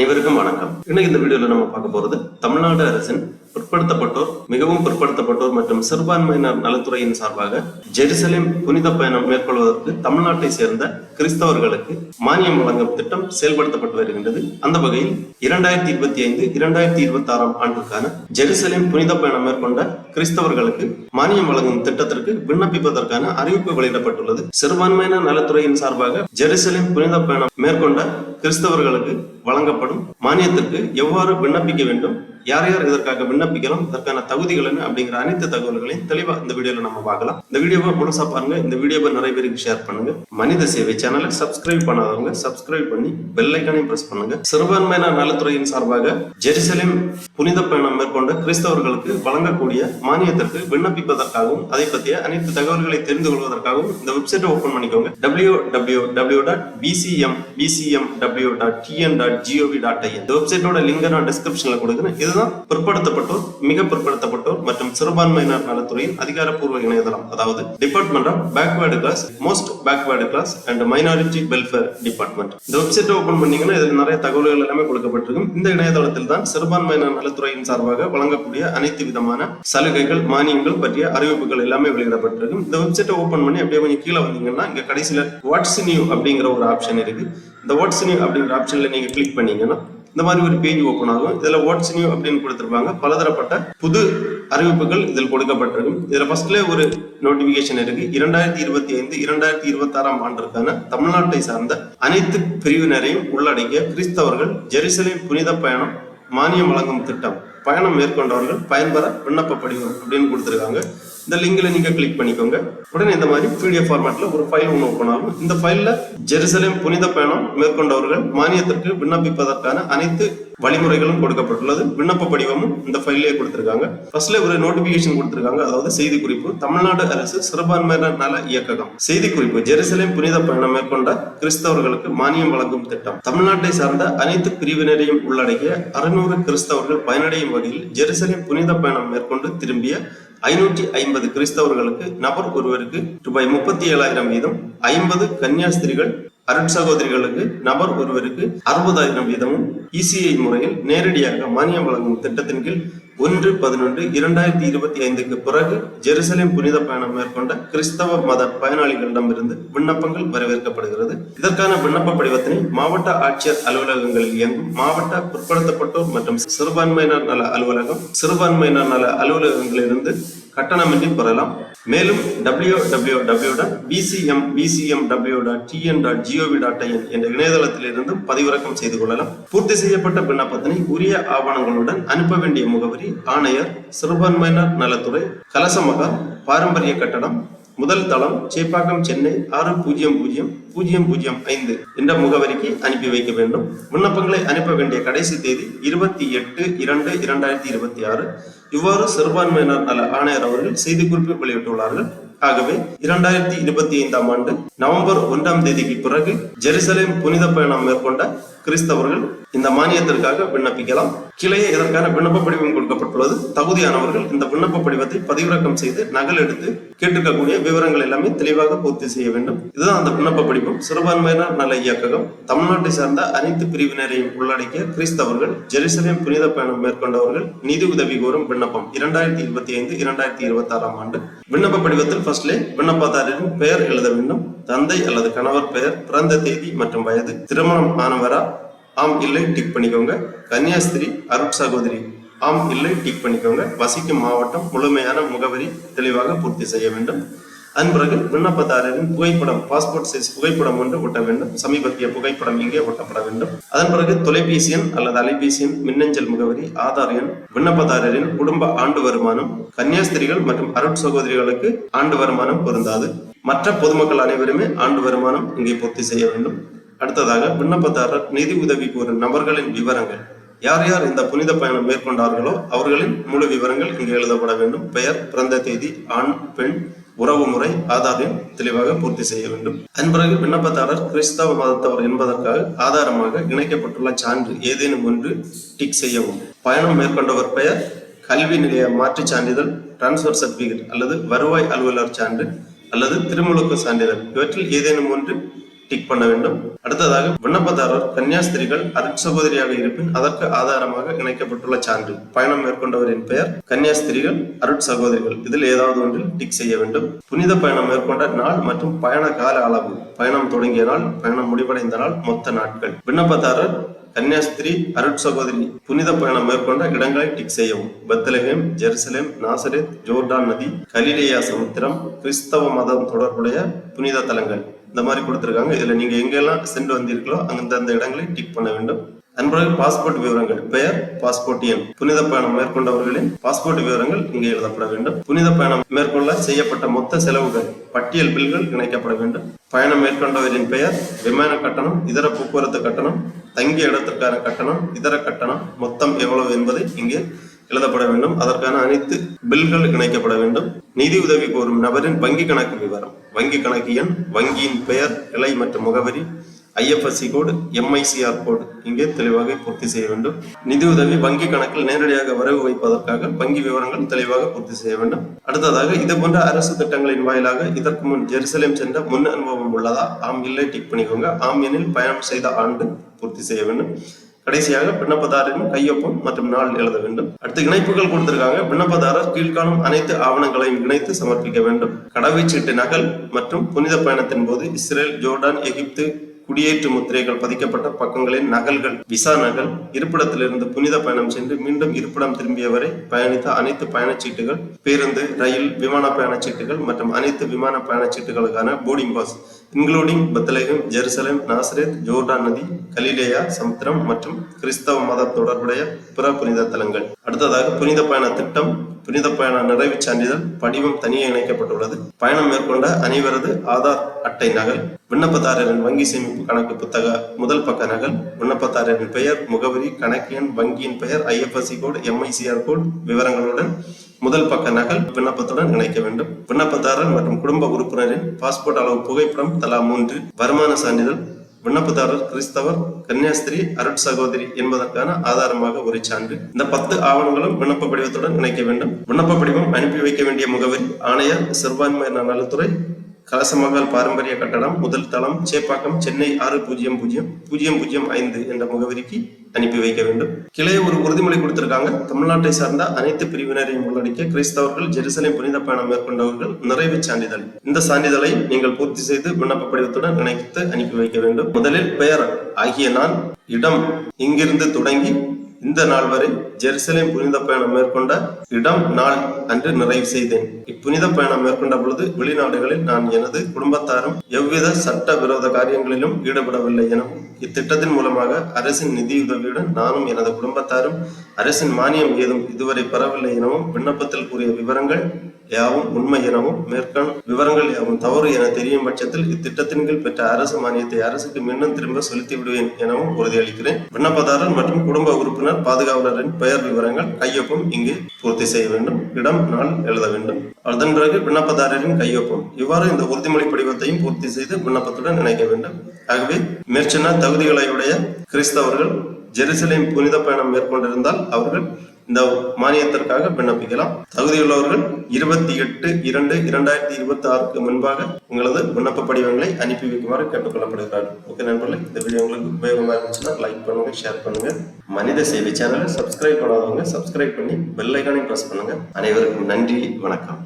அனைவருக்கும் வணக்கம். இன்னைக்கு இந்த வீடியோல நம்ம பார்க்க போறது தமிழ்நாடு அரசின் பிற்படுத்தப்பட்டோர் மிகவும் பிற்படுத்தப்பட்டோர் மற்றும் சிறுபான்மையினர் நலத்துறையின் சார்பாக ஜெருசலேம் புனித பயணம் மேற்கொள்வதற்கு தமிழ்நாட்டை சேர்ந்த கிறிஸ்தவர்களுக்கு மானியம் வழங்கும் திட்டம் செயல்படுத்தப்பட்டு வருகின்றது. அந்த வகையில் இரண்டாயிரத்தி இருபத்தி ஐந்து இரண்டாயிரத்தி இருபத்தி ஆறாம் ஆண்டுக்கான ஜெருசலேம் புனித பயணம் மேற்கொண்ட கிறிஸ்தவர்களுக்கு மானியம் வழங்கும் திட்டத்திற்கு விண்ணப்பிப்பதற்கான அறிவிப்பு வெளியிடப்பட்டுள்ளது. சிறுபான்மையினர் நலத்துறையின் சார்பாக ஜெருசலேம் புனித பயணம் மேற்கொண்ட கிறிஸ்தவர்களுக்கு வழங்கப்படும். மானியத்திற்கு எவ்வாறு விண்ணப்பிக்க வேண்டும்? யார் யார் இதற்காக விண்ணப்பிக்கலாம்? இதற்கான தகுதிகள் என்ன? அப்படிங்கிற அனைத்து தகவல்களையும் தெளிவா இந்த வீடியோல நம்ம பார்க்கலாம். இந்த வீடியோவை முழுசா பாருங்க. இந்த வீடியோவை நிறைய பேருக்கு ஷேர் பண்ணுங்க. மனித சேவை சேனலை சப்ஸ்கிரைப் பண்ணாதவங்க சப்ஸ்கிரைப் பண்ணி பெல்லைக்கானையும் பிரஸ் பண்ணுங்க. சிறுபான்மையின நலத்துறையின் சார்பாக ஜெருசலேம் புனித பயணம் மேற்கொண்ட கிறிஸ்தவர்களுக்கு வழங்கக்கூடிய மானியத்திற்கு விண்ணப்பிப்பதற்காகவும் அதை பற்றிய அனைத்து தகவல்களை தெரிந்து கொள்வதற்காகவும் இந்த வெப்சைட்டை ஓபன் பண்ணிக்கோங்க. W W W dot BCM BCM W dot TN dot GOV dot IN இந்த வெப்சைட்டோட லிங்கை நான் டிஸ்கிரிப்ஷன்ல கொடுக்குறேன். இதுதான் பிற்படுத்தப்பட்டோர் மிக பிற்படுத்தப்பட்டோர் மற்றும் சிறுபான்மையினர் நலத்துறையின் அதிகாரப்பூர்வ இணையதளம். அதாவது department of backward class most backward class and minority welfare department இந்த வெப்சைட்டை ஓபன் பண்ணீங்கன்னா இதில் நிறைய தகவல்கள் எல்லாமே கொடுக்கப்பட்டிருக்கும். இந்த இணையதளத்தில் தான் சிறுபான்மையினர் நலத்துறையின் சார்பாக வழங்கக்கூடிய அனைத்து விதமான சலுகைகள் மானியங்கள் பற்றிய அறிவிப்புகள் எல்லாமே வெளியிடப்பட்டிருக்கும். இந்த வெப்சைட்டை ஓபன் பண்ணி அப்படியே கொஞ்சம் கீழே வந்தீங்கன்னா இங்க கடைசியில வாட்ஸ் நியூ அப்படிங்கிற ஒரு ஆப்ஷன் இருக்கு. இந்த வாட்ஸ் நியூ அப்படிங்கிற ஆப்ஷன்ல நீங்க கிளிக் பண்ணீங்கன்னா இந்த மாதிரி ஒரு பேஜ் ஓப்பன் ஆகும். இதில் வாட்ஸ் நியூ அப்படின்னு கொடுத்துருப்பாங்க. பலதரப்பட்ட புது அறிவிப்புகள் இதில் கொடுக்கப்பட்டிருக்கும். இதில் ஃபர்ஸ்ட்லேயே ஒரு நோட்டிபிகேஷன் இருக்கு. இரண்டாயிரத்தி இருபத்தி ஐந்து இரண்டாயிரத்தி இருபத்தி ஆறாம் ஆண்டிற்கான தமிழ்நாட்டை சார்ந்த அனைத்து பிரிவினரையும் உள்ளடக்கிய கிறிஸ்தவர்கள் ஜெருசலேம் புனித பயணம் மானியம் வழங்கும் திட்டம் பயணம் மேற்கொண்டவர்கள் பயன்பெற விண்ணப்ப படிவம் அப்படின்னு கொடுத்துருக்காங்க. இந்த லிங்க்ல நீங்க கிளிக் பண்ணிக்கோங்க. உடனே இந்த மாதிரி பிடிஎஃப் ஃபார்மேட்ல ஒரு ஃபைல் ஒன்று ஓப்பன் ஆகும். இந்த ஃபைல்ல ஜெருசலேம் புனித பயணம் மேற்கொண்டவர்கள் மானியத்திற்கு விண்ணப்பிப்பதற்கான அனைத்து வழிமுறைகளும் கொடுக்கப்பட்டுள்ளது. விண்ணப்ப படிவமும் இந்த ஃபைல்லே கொடுத்திருக்காங்க. ஃபர்ஸ்ட்ல ஒரு நோட்டிபிகேஷன் கொடுத்திருக்காங்க. அதாவது செய்தி குறிப்பு தமிழ்நாடு அரசு சிறுபான்மையினர் நல இயக்ககம். செய்தி குறிப்பு ஜெருசலேம் புனித பயணம் மேற்கொண்ட கிறிஸ்தவர்களுக்கு மானியம் வழங்கும் திட்டம். தமிழ்நாட்டை சார்ந்த அனைத்து பிரிவினரையும் உள்ளடக்கிய அறுநூறு கிறிஸ்தவர்கள் பயனடையும் வகையில் ஜெருசலேம் புனித பயணம் மேற்கொண்டு திரும்பிய ஐநூற்றி ஐம்பது கிறிஸ்தவர்களுக்கு நபர் ஒருவருக்கு ரூபாய் முப்பத்தி ஏழாயிரம் வீதம் ஐம்பது கன்னியாஸ்திரிகள் அருட்சகோதரிகளுக்கு நபர் ஒருவருக்கு அறுபதாயிரம் வீதமும் இசிஐ முறையில் நேரடியாக மானியம் வழங்கும் திட்டத்தின் கீழ் ஒன்று பதினொன்று இரண்டாயிரத்தி இருபத்தி ஐந்துக்கு பிறகு ஜெருசலேம் புனித பயணம் மேற்கொண்ட கிறிஸ்தவ மத பயனாளிகளிடமிருந்து விண்ணப்பங்கள் வரவேற்கப்படுகிறது. இதற்கான விண்ணப்ப படிவத்தினை மாவட்ட ஆட்சியர் அலுவலகங்களில் இயங்கும் மாவட்ட பிற்படுத்தப்பட்டோர் மற்றும் சிறுபான்மையினர் நல அலுவலகம் சிறுபான்மையினர் நல அலுவலகங்களிலிருந்து கட்டணமின்றி பெறலாம். மேலும் W W W dot BCM BCM W dot TN dot GOV dot IN என்ற இணையதளத்திலிருந்தும் பதிவிறக்கம் செய்து கொள்ளலாம். பூர்த்தி செய்யப்பட்ட விண்ணப்பத்தினை உரிய ஆவணங்களுடன் அனுப்ப வேண்டிய முகவரி ஆணையர் சிறுபான்மையினர் நலத்துறை கலசமகா பாரம்பரிய கட்டடம் முதல் தளம் சேப்பாக்கம் சென்னை ஆறு பூஜ்ஜியம் பூஜ்ஜியம் பூஜ்ஜியம் பூஜ்ஜியம் ஐந்து என்ற முகவரிக்கு அனுப்பி வைக்க வேண்டும். விண்ணப்பங்களை அனுப்ப வேண்டிய கடைசி தேதி இருபத்தி எட்டு இரண்டு இரண்டாயிரத்தி இருபத்தி ஆறு. இவ்வாறு சிறுபான்மையினர் நல ஆணையர் அவர்கள் செய்திக்குறிப்பு வெளியிட்டுள்ளார்கள். ஆகவே இரண்டாயிரத்தி இருபத்தி ஐந்தாம் ஆண்டு நவம்பர் ஒன்றாம் தேதிக்கு பிறகு ஜெருசலேம் புனித பயணம் மேற்கொண்ட கிறிஸ்தவர்கள் இந்த மானியத்திற்காக விண்ணப்பிக்கலாம். கிளையே இதற்கான விண்ணப்ப படிவம் கொடுக்கப்பட்டுள்ளது. தகுதியானவர்கள் இந்த விண்ணப்ப படிவத்தை பதிவிறக்கம் செய்து நகல் எடுத்து கேட்டிருக்கக்கூடிய விவரங்கள் எல்லாமே தெளிவாக பூர்த்தி செய்ய வேண்டும். இதுதான் அந்த விண்ணப்ப படிவம். சிறுபான்மையினர் நல இயக்ககம் தமிழ்நாட்டை சார்ந்த அனைத்து பிரிவினரையும் உள்ளடக்கிய கிறிஸ்தவர்கள் ஜெருசலேம் புனித பயணம் மேற்கொண்டவர்கள் நிதி உதவி கோரும் விண்ணப்பம். இரண்டாயிரத்தி இருபத்தி ஐந்து இரண்டாயிரத்தி இருபத்தி ஆறாம் ஆண்டு. விண்ணப்ப படிவத்தில் ஃபர்ஸ்ட்லே விண்ணப்பதாரரின் பெயர் எழுத வேண்டும். தந்தை அல்லது கணவர் பெயர் பிறந்த தேதி மற்றும் வயது திருமணம் ஆனவரா? ஆம் இல்லை டிக் பண்ணிக்கோங்க. கன்னியாஸ்திரி அருட் சகோதரி. ஆம் இல்லை டிக் பண்ணிக்கோங்க. வசிக்கும் மாவட்டம் முழுமையான முகவரி தெளிவாக பூர்த்தி செய்ய வேண்டும். அதன் பிறகு விண்ணப்பதாரரின் புகைப்படம் பாஸ்போர்ட் சைஸ் புகைப்படம் ஒன்று ஒட்ட வேண்டும். சமீபத்திய புகைப்படம் இங்கே ஒட்டப்பட வேண்டும். அதன் பிறகு தொலைபேசி எண் அல்லது அலைபேசி எண் மின்னஞ்சல் முகவரி ஆதார் எண் விண்ணப்பதாரரின் குடும்ப ஆண்டு வருமானம் கன்னியாஸ்திரிகள் மற்றும் அருட் சகோதரிகளுக்கு ஆண்டு வருமானம் பொருந்தாது. மற்ற பொதுமக்கள் அனைவருமே ஆண்டு வருமானம் இங்கே பூர்த்தி செய்ய வேண்டும். அடுத்ததாக விண்ணப்பதாரர் நிதி உதவி கோரும் நபர்களின் விவரங்கள். யார் யார் இந்த புனித பயணம் மேற்கொண்டார்களோ அவர்களின் முழு விவரங்கள் இங்கு எழுதப்பட வேண்டும். பெயர் பிறந்த தேதி ஆண் பெண் உறவு முறை ஆதார் எண் தெளிவாக பூர்த்தி செய்ய வேண்டும். அதன் பிறகு விண்ணப்பதாரர் கிறிஸ்தவ மதத்தவர் என்பதற்காக ஆதாரமாக இணைக்கப்பட்டுள்ள சான்று ஏதேனும் ஒன்று டிக் செய்யவும். பயணம் மேற்கொண்டவர் பெயர் கல்வி நிலைய மாற்றுச் சான்றிதழ் டிரான்ஸ்பர் சர்டிபிகேட் அல்லது வருவாய் அலுவலர் சான்று அல்லது திருமுழுக்கு சான்றிதழ். இவற்றில் ஏதேனும் ஒன்று டிக் பண்ண வேண்டும். அடுத்ததாக விண்ணப்பதாரர் கன்னியாஸ்திரிகள் அருட்சகோதரியாக இருப்பின் அதற்கு ஆதாரமாக இணைக்கப்பட்டுள்ள சான்று. பயணம் மேற்கொண்டவரின் பெயர் கன்னியாஸ்திரிகள் அருட்சகோதரிகள் இதில் ஏதாவது ஒன்றில் டிக் செய்ய வேண்டும். புனித பயணம் மேற்கொண்ட நாள் மற்றும் பயண கால அளவு. பயணம் தொடங்கிய நாள் பயணம் முடிவடைந்த நாள் மொத்த நாட்கள். விண்ணப்பதாரர் கன்னியாஸ்திரி அருட்சகோதரி புனித பயணம் மேற்கொண்ட இடங்களை டிக் செய்யவும். பத்லஹேம் ஜெருசலேம் நாசரேத் ஜோர்டான் நதி கலிலேயா சமுத்திரம் கிறிஸ்தவ மதம் தொடர்புடைய புனித தலங்கள். இந்த மாதிரி கொடுத்துருக்காங்க. இதுல நீங்க எங்கெல்லாம் சென்று வந்தீர்களோ அந்தந்த இடங்களை டிக் பண்ண வேண்டும். நண்பர்கள் பாஸ்போர்ட் விவரங்கள் பெயர் பாஸ்போர்ட் எண் புனித பயணம் மேற்கொண்டவர்களின் பாஸ்போர்ட் விவரங்கள் இங்கே எழுதப்பட வேண்டும். புனித பயணம் மேற்கொள்ள செய்யப்பட்ட மொத்த செலவுகள் பட்டியல் பில்கள் இணைக்கப்பட வேண்டும். பயணம் மேற்கொண்டவரின் பெயர் விமான கட்டணம் இதர போக்குவரத்து கட்டணம் தங்கிய இடத்திற்கான கட்டணம் இதர கட்டணம் மொத்தம் எவ்வளவு என்பதை இங்கே எழுதப்பட வேண்டும். அதற்கான அனைத்து பில்கள் இணைக்கப்பட வேண்டும். நிதி உதவி கோரும் நபரின் வங்கி கணக்கு விவரம் வங்கி கணக்கு எண் வங்கியின் பெயர் கிளை மற்றும் முகவரி ஐஎஃப்எஸ்சி கோடு எம்ஐசிஆர் கோடு இங்கே தெளிவாக பூர்த்தி செய்ய வேண்டும். நிதியுதவி வங்கி கணக்கில் நேரடியாக வரவு வைப்பதற்காக வங்கி விவரங்கள் தெளிவாக பூர்த்தி செய்ய வேண்டும். அடுத்ததாக இது போன்ற அரசு திட்டங்களின் வாயிலாக இதற்கு முன் ஜெருசலேம் சென்ற முன் அனுபவம் உள்ளதா? ஆம் இல்லை டிக் பண்ணிக்கோங்க. ஆம் எனில் பயணம் செய்த ஆண்டு பூர்த்தி செய்ய வேண்டும். கடைசியாக விண்ணப்பதாரரின் கையொப்பம் மற்றும் நாள் எழுத வேண்டும். அடுத்து இணைப்புகள் கொடுத்திருக்காங்க. விண்ணப்பதாரர் கீழ்காணும் அனைத்து ஆவணங்களையும் இணைத்து சமர்ப்பிக்க வேண்டும். கடவுச்சீட்டு நகல் மற்றும் புனித பயணத்தின் போது இஸ்ரேல் ஜோர்டான் எகிப்து குடியேற்று முத்திரைகள் பதிக்கப்பட்ட பக்கங்களின் நகல்கள் விசா நகல் இருப்பிடத்திலிருந்து புனித பயணம் சென்று மீண்டும் இருப்பிடம் திரும்பியவரை பயணித்த அனைத்து பயணச்சீட்டுகள் பேருந்து ரயில் விமான பயணச்சீட்டுகள் மற்றும் அனைத்து விமான பயணச்சீட்டுகளுக்கான boarding pass including Bethlehem Jerusalem Nazareth Jordan நதி கலிலேயா சமுத்திரம் மற்றும் கிறிஸ்தவ மத தொடர்புடைய பிற புனித தலங்கள். அடுத்ததாக புனித பயண திட்டம் துரித பயண நிறைவுச் சான்றிதழ் படிவம் தனியே இணைக்கப்பட்டுள்ளது. பயணம் மேற்கொண்ட அனைவரது ஆதார் அட்டை நகல் விண்ணப்பதாரரின் வங்கி சேமிப்பு கணக்கு புத்தக முதல் பக்க நகல் விண்ணப்பதாரரின் பெயர் முகவரி கணக்கு எண் வங்கியின் பெயர் ஐஎஃப்எஸ்சி கோடு எம்ஐசிஆர் கோட் விவரங்களுடன் முதல் பக்க நகல் விண்ணப்பத்துடன் இணைக்க வேண்டும். விண்ணப்பதாரர் மற்றும் குடும்ப உறுப்பினரின் பாஸ்போர்ட் அளவு புகைப்படம் தலா மூன்று வருமான சான்றிதழ் விண்ணப்பதாரர் கிறிஸ்தவர் கன்னியாஸ்திரி அருட் சகோதரி என்பதற்கான ஆதாரமாக ஒரு சான்று. இந்த பத்து ஆவணங்களும் விண்ணப்ப படிவத்துடன் இணைக்க வேண்டும். விண்ணப்ப படிவம் அனுப்பி வைக்க வேண்டிய முகவரி ஆணையர் சிறுபான்மையினர் நலத்துறை கலசமகால் பாரம்பரிய கட்டடம் முதல் தளம் சேப்பாக்கம் சென்னை ஆறு பூஜ்ஜியம் பூஜ்ஜியம் பூஜ்ஜியம் பூஜ்ஜியம் ஐந்து என்ற முகவரிக்கு அனுப்பி வைக்க வேண்டும். கிளை ஒரு உறுதிமொழி கொடுத்திருக்காங்க. தமிழ்நாட்டை சார்ந்த அனைத்து பிரிவினரையும் உள்ளடக்கிய கிறிஸ்தவர்கள் ஜெருசலேம் புனித பயணம் மேற்கொண்டவர்கள் நிறைவு சான்றிதழ். இந்த சான்றிதழை நீங்கள் பூர்த்தி செய்து விண்ணப்ப படிவத்துடன் இணைத்து அனுப்பி வைக்க வேண்டும். முதலில் பெயர் ஆகிய நான் இடம் இங்கிருந்து தொடங்கி இந்த நாள் வரை ஜெருசலேம் புனித பயணம் மேற்கொண்ட இடம் நாள் அன்று நிறைவு செய்தேன். இப்புனித பயணம் மேற்கொண்ட பொழுது வெளிநாடுகளில் நான் எனது குடும்பத்தாரும் எவ்வித சட்ட விரோத காரியங்களிலும் ஈடுபடவில்லை எனவும் இத்திட்டத்தின் மூலமாக அரசின் நிதியுதவியுடன் நானும் எனது குடும்பத்தாரும் அரசின் மானியம் ஏதும் இதுவரை பெறவில்லை எனவும் விண்ணப்பத்தில் கூறிய விவரங்கள் யாவும் உண்மை எனவும் மேற்கண் விவரங்கள் யாவும் தவறு என தெரியும் பட்சத்தில் இத்திட்டத்தின் கீழ் பெற்ற அரசு மானியத்தை அரசுக்கு மீண்டும் திரும்ப செலுத்தி விடுவேன் எனவும் உறுதியளிக்கிறேன். விண்ணப்பதாரர் மற்றும் குடும்ப உறுப்பினர் பாதுகாவலரின் பெயர் விவரங்கள் கையொப்பம் இங்கு பூர்த்தி செய்ய வேண்டும். இடம் நாள் எழுத வேண்டும். அதன் பிறகு விண்ணப்பதாரரின் கையொப்பம். இவ்வாறு இந்த உறுதிமொழி படிவத்தையும் பூர்த்தி செய்து விண்ணப்பத்துடன் இணைக்க வேண்டும். ஆகவே மேற்சொன்ன தகுதிகளையுடைய கிறிஸ்தவர்கள் ஜெருசலேம் புனித பயணம் மேற்கொண்டிருந்தால் அவர்கள் இந்த மானியத்திற்காக விண்ணப்பிக்கலாம். தகுதியுள்ளவர்கள் இருபத்தி எட்டு இரண்டு இரண்டாயிரத்தி இருபத்தி ஆறுக்கு முன்பாக உங்களது விண்ணப்ப படிவங்களை அனுப்பி வைக்குமாறு கேட்டுக்கொள்ளப்படுகிறார்கள். ஓகே நண்பர்களே இந்த வீடியோ உங்களுக்கு உபயோகமாக இருந்துச்சுன்னா லைக் பண்ணுங்க ஷேர் பண்ணுங்க. மனித சேவை சேனலை சப்ஸ்கிரைப் பண்ணாதவங்க சப்ஸ்கிரைப் பண்ணி பெல் ஐக்கானையும் ப்ரெஸ் பண்ணுங்க. அனைவருக்கும் நன்றி வணக்கம்.